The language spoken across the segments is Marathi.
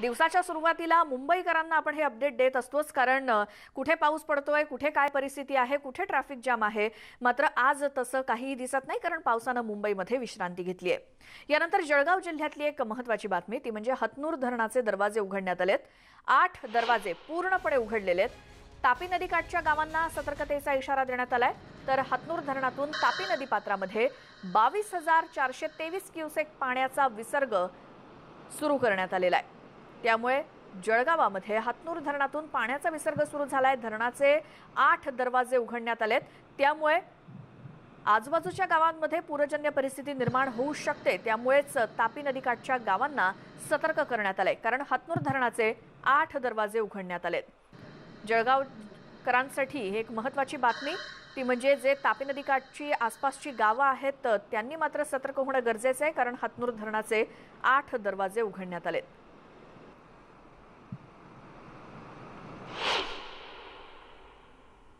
दिवसाच्या सुरुवातीला मुंबईकरांना आपण हे अपडेट देत असतोच कारण कुठे पाऊस पडतोय कुठे काय परिस्थिती आहे कुठे ट्रॅफिक जाम आहे मात्र आज तसं काहीही दिसत नाही कारण पावसानं मुंबईमध्ये विश्रांती घेतली आहे. यानंतर जळगाव जिल्ह्यातली एक महत्वाची बातमी ती म्हणजे हतनूर धरणाचे दरवाजे उघडण्यात आलेत. आठ दरवाजे पूर्णपणे उघडलेले आहेत. तापी नदीकाठच्या गावांना सतर्कतेचा इशारा देण्यात आलाय. तर हतनूर धरणातून तापी नदी पात्रामध्ये बावीस हजार चारशे तेवीस क्युसेक पाण्याचा विसर्ग सुरू करण्यात आलेला आहे. त्यामुळे जळगावामध्ये हातनूर धरणातून पाण्याचा विसर्ग सुरू झालाय. धरणाचे आठ दरवाजे उघडण्यात आलेत. त्यामुळे आजूबाजूच्या गावांमध्ये पूरजन्य परिस्थिती निर्माण होऊ शकते. त्यामुळेच तापी नदीकाठच्या गावांना सतर्क करण्यात आलंय. कारण हातनूर धरणाचे आठ दरवाजे उघडण्यात आलेत. जळगावकरांसाठी ही एक महत्वाची बातमी. ती म्हणजे जे तापी नदीकाठची आसपासची गावं आहेत त्यांनी मात्र सतर्क होणं गरजेचं आहे. कारण हातनूर धरणाचे आठ दरवाजे उघडण्यात आलेत.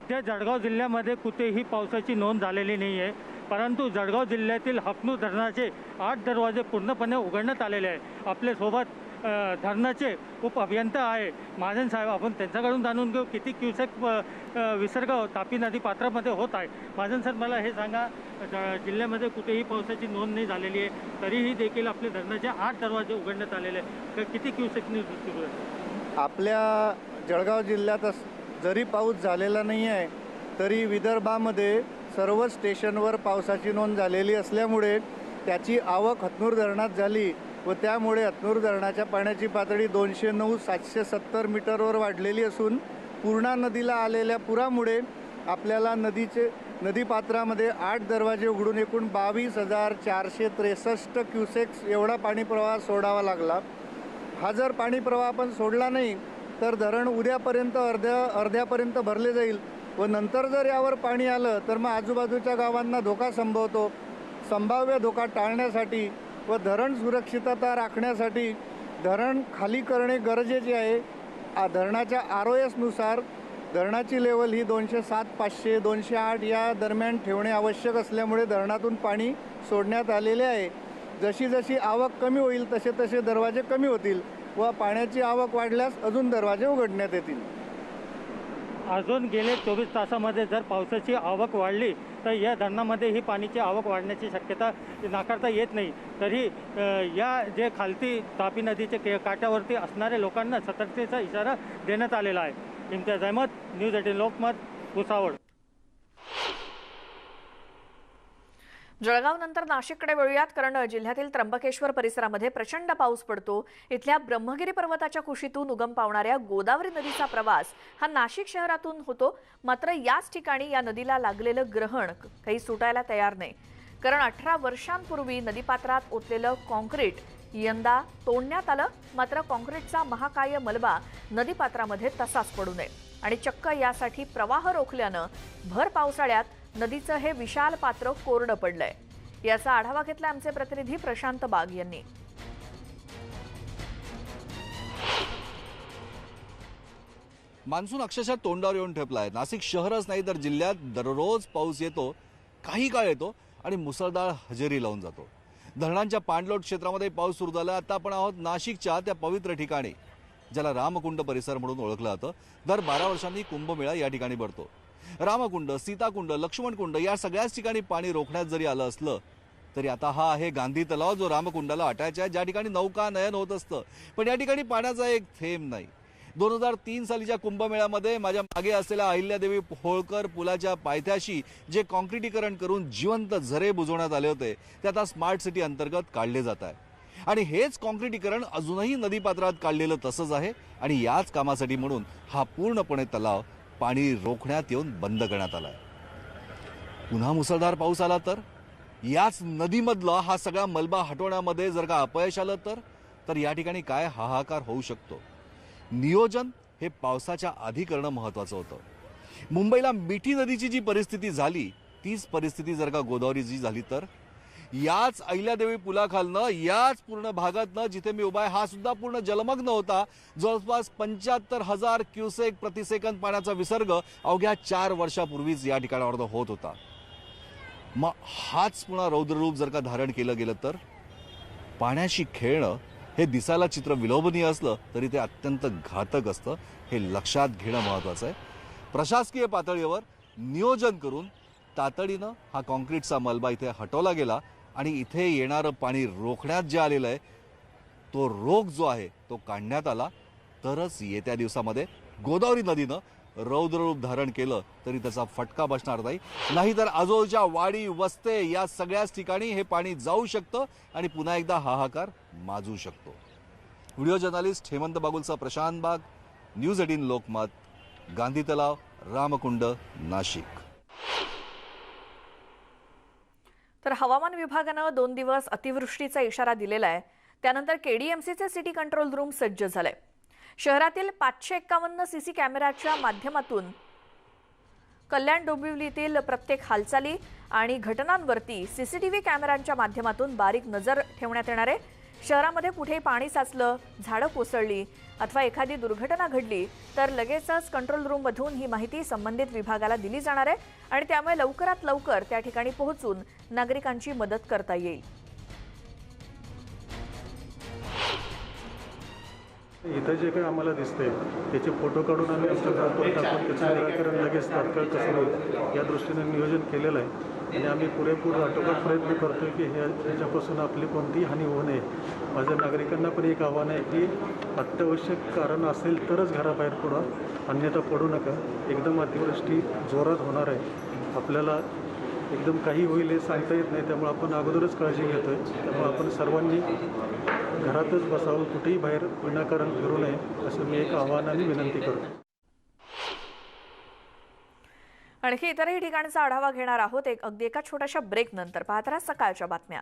त्या जळगाव जिल्ह्यामध्ये कुठेही पावसाची नोंद झालेली नाही आहे परंतु जळगाव जिल्ह्यातील हापनूर धरणाचे आठ दरवाजे पूर्णपणे उघडण्यात आलेले आहे आपल्यासोबत धरणाचे उप अभियंता आहे महाजन साहेब. आपण त्यांच्याकडून जाणून घेऊ किती क्युसेक विसर्ग तापी नदी पात्रामध्ये होत आहे. महाजन सर मला हे सांगा ज- जिल्ह्यामध्ये कुठेही पावसाची नोंद नाही झालेली आहे तरीही देखील आपले धरणाचे आठ दरवाजे उघडण्यात आलेले आहे किती क्युसेक न्यूज आपल्या जळगाव जिल्ह्यात जरी पाऊस झालेला नाही आहे तरी विदर्भामध्ये सर्व स्टेशनवर पावसाची नोंद झालेली असल्यामुळे त्याची आवक हतनूर धरणात झाली व त्यामुळे हतनूर धरणाच्या पाण्याची पातळी दोनशे नऊ सातशे सत्तर मीटरवर वाढलेली असून पूर्णा नदीला आलेल्या पुरामुळे आपल्याला नदीचे नदीपात्रामध्ये आठ दरवाजे उघडून एकूण बावीस हजार चारशे त्रेसष्ट क्युसेक्स एवढा पाणीप्रवाह सोडावा लागला. हा जर पाणी प्रवाह आपण सोडला नाही तर धरण उद्यापर्यंत अर्ध्या अर्ध्यापर्यंत भरले जाईल व नंतर जर यावर पाणी आलं तर मग आजूबाजूच्या गावांना धोका संभवतो. संभाव्य धोका टाळण्यासाठी व धरण सुरक्षितता राखण्यासाठी धरण खाली करणे गरजेचे आहे. आ- धरणाच्या आर ओ एसनुसार धरणाची लेवल ही दोनशे सात पाचशे दोनशे आठ या दरम्यान ठेवणे आवश्यक असल्यामुळे धरणातून पाणी सोडण्यात आलेले आहे. जशी जशी आवक कमी होईल तसे तसे दरवाजे कमी होतील. व पाण्याची आवक वाढल्यास अजून दरवाजे उघडण्यात येतील. अजून गेले चोवीस तासामध्ये जर पावसाची आवक वाढली तर या धरणामध्ये ही पाण्याची आवक वाढण्याची शक्यता नाकारता येत नाही. तरी या जे खालती तापी नदीचे के काठावरती असणाऱ्या लोकांना सतर्कतेचा इशारा देण्यात आलेला आहे. Imtiyaz Ahmed news eighteen Lokmat Bhusawal. Jalgaon नंतर नाशिककडे वळूयात कारण जिल्ह्यातील त्र्यंबकेश्वर परिसरामध्ये प्रचंड पाऊस पडतो. इथल्या ब्रह्मगिरी पर्वताच्या कुशीतून उगम पावणाऱ्या गोदावरी नदीचा प्रवास हा नाशिक शहरातून होतो. मात्र याच ठिकाणी या नदीला लागलेलं ग्रहण काही सुटायला तयार नाही. कारण अठरा वर्षांपूर्वी नदीपात्रात ओतलेलं कॉन्क्रीट यंदा तोडण्यात आलं. मात्र कॉन्क्रीटचा महाकाय मलबा नदीपात्रामध्ये तसाच पडू नये. आणि चक्क यासाठी प्रवाह रोखल्यानं भर पावसाळ्यात नदीचं हे विशाल पात्र कोरडं पडलंय. याचा आढावा घेतला आमचे प्रतिनिधी प्रशांत बाग यांनी. मान्सून अक्षरशः तोंडावर येऊन ठेपला आहे नाशिक शहरच नाही तर जिल्ह्यात दररोज पाऊस येतो काही काळ येतो आणि मुसळधार हजेरी लावून जातो. धरणांच्या पाणलोट क्षेत्रामध्ये पाऊस सुरू झाला आता आपण आहोत नाशिकच्या त्या पवित्र ठिकाणी ज्याला रामकुंड परिसर म्हणून ओळखलं जातं. दर बारा वर्षांनी कुंभमेळा या ठिकाणी भरतो. रामकुंड सीताकुंड लक्ष्मणकुंड या सगळ्याच ठिकाणी पाणी रोखण्यात जरी आलं असलं तरी आता हा आहे गांधी तलाव जो रामकुंडाला अटायचा आहे. ज्या ठिकाणी नौका नयन होत असतं पण या ठिकाणी पाण्याचा एक थेंब नाही. दोन हजार तीन सालीच्या कुंभमेळ्यामध्ये माझ्या मागे असलेल्या अहिल्यादेवी होळकर पुलाच्या पायथ्याशी जे कॉन्क्रिटीकरण करून जिवंत झरे बुजवण्यात आले होते ते आता स्मार्ट सिटी अंतर्गत काढले जात आहे. आणि हेच कॉन्क्रिटीकरण अजूनही नदीपात्रात काढलेलं तसंच आहे. आणि याच कामासाठी म्हणून हा पूर्णपणे तलाव पाणी रोखण्यात येऊन बंद करण्यात आला आहे पुन्हा मुसळधार पाऊस आला तर? याच नदीमधला हा सगळा मलबा हटवण्यामध्ये जर का अपयश आलं तर? तर या ठिकाणी काय हाहाकार होऊ शकतो? नियोजन हे पावसाच्या आधी करणं महत्वाचं होतं. मुंबईला मिठी नदीची जी परिस्थिती झाली तीच परिस्थिती जर का गोदावरीची झाली तर? याच अहिल्यादेवी पुलाखालनं याच पूर्ण भागातनं जिथे मी उभा आहे हा सुद्धा पूर्ण जलमग्न होता. जवळपास पंच्याहत्तर हजार क्युसेक प्रतिसेकंद पाण्याचा विसर्ग अवघ्या चार वर्षापूर्वीच या ठिकाणावर होत होता. मग हाच पुन्हा रौद्ररूप जर का धारण केलं गेलं तर? पाण्याशी खेळणं हे दिसायला चित्र विलोभनीय असलं तरी ते अत्यंत घातक असतं हे लक्षात घेणं महत्त्वाचं आहे. प्रशासकीय पातळीवर नियोजन करून तातडीनं हा कॉन्क्रीटचा मलबा इथे हटवला गेला. आणि इथे येणारं पाणी रोखण्यात जे आलेलं आहे तो रोग जो आहे तो काढण्यात आला. तरच येत्या दिवसामध्ये गोदावरी नदीनं रौद्ररूप धारण केलं तरी त्याचा फटका बसणार नाही. नाहीतर आजूबाजूच्या वाडी वस्ते या सगळ्याच ठिकाणी हे पाणी जाऊ शकतं आणि पुन्हा एकदा हाहाकार माजू शकतो. व्हिडिओ जर्नालिस्ट हेमंत बागुलचा प्रशांत बाग न्यूज एटीन लोकमत गांधी तलाव रामकुंड नाशिक. तर हवामान विभागानं दोन दिवस अतिवृष्टीचा इशारा दिलेला आहे. त्यानंतर केडीएमसीचे सिटी कंट्रोल रूम सज्ज झालंय. शहरातील पाचशे एक्कावन्न सीसी कॅमेऱ्याच्या माध्यमातून कल्याण डोंबिवलीतील प्रत्येक हालचाली आणि घटनांवरती सीसीटीव्ही कॅमेऱ्यांच्या माध्यमातून बारीक नजर ठेवण्यात येणार आहे. शहरामध्ये कुठेही पाणी साचलं झाडं कोसळली अथवा एखादी दुर्घटना घडली तर लगेचच कंट्रोल रूममधून ही माहिती संबंधित विभागाला दिली जाणार आहे आणि त्यामुळे लवकरात लवकर त्या ठिकाणी पोहोचून नागरिकांची मदत करता येईल. इथं जे काही आम्हाला दिसतंय त्याचे फोटो काढून आम्ही इंस्टाग्रामवर टाकून त्याचं निराकरण लगेच तात्काळ कसं होईल. या दृष्टीने नियोजन केलेलं आहे. आणि आम्ही पुरेपूर आटोकाट प्रयत्न करतोय की ह्या ह्याच्यापासून आपली कोणतीही हानी होऊ नये. माझ्या नागरिकांना पण एक आव्हान आहे की अत्यावश्यक कारण असेल तरच घराबाहेर पडा. अन्यथा पडू नका. एकदम अतिवृष्टी जोरात होणार आहे. आपल्याला एकदम काही होईल हे सांगता येत नाही. त्यामुळे आपण अगोदरच काळजी घेतो आहे त्यामुळे आपण सर्वांनी घरातच बसावं. कुठेही बाहेर विनाकारण फिरू नये. असं मी एक आव्हान आणि विनंती करतो. आणखी इतरही ठिकाणचा आढावा घेणार आहोत. एक अगदी एका छोट्याशा ब्रेक नंतर. पाहत सकाळच्या बातम्या.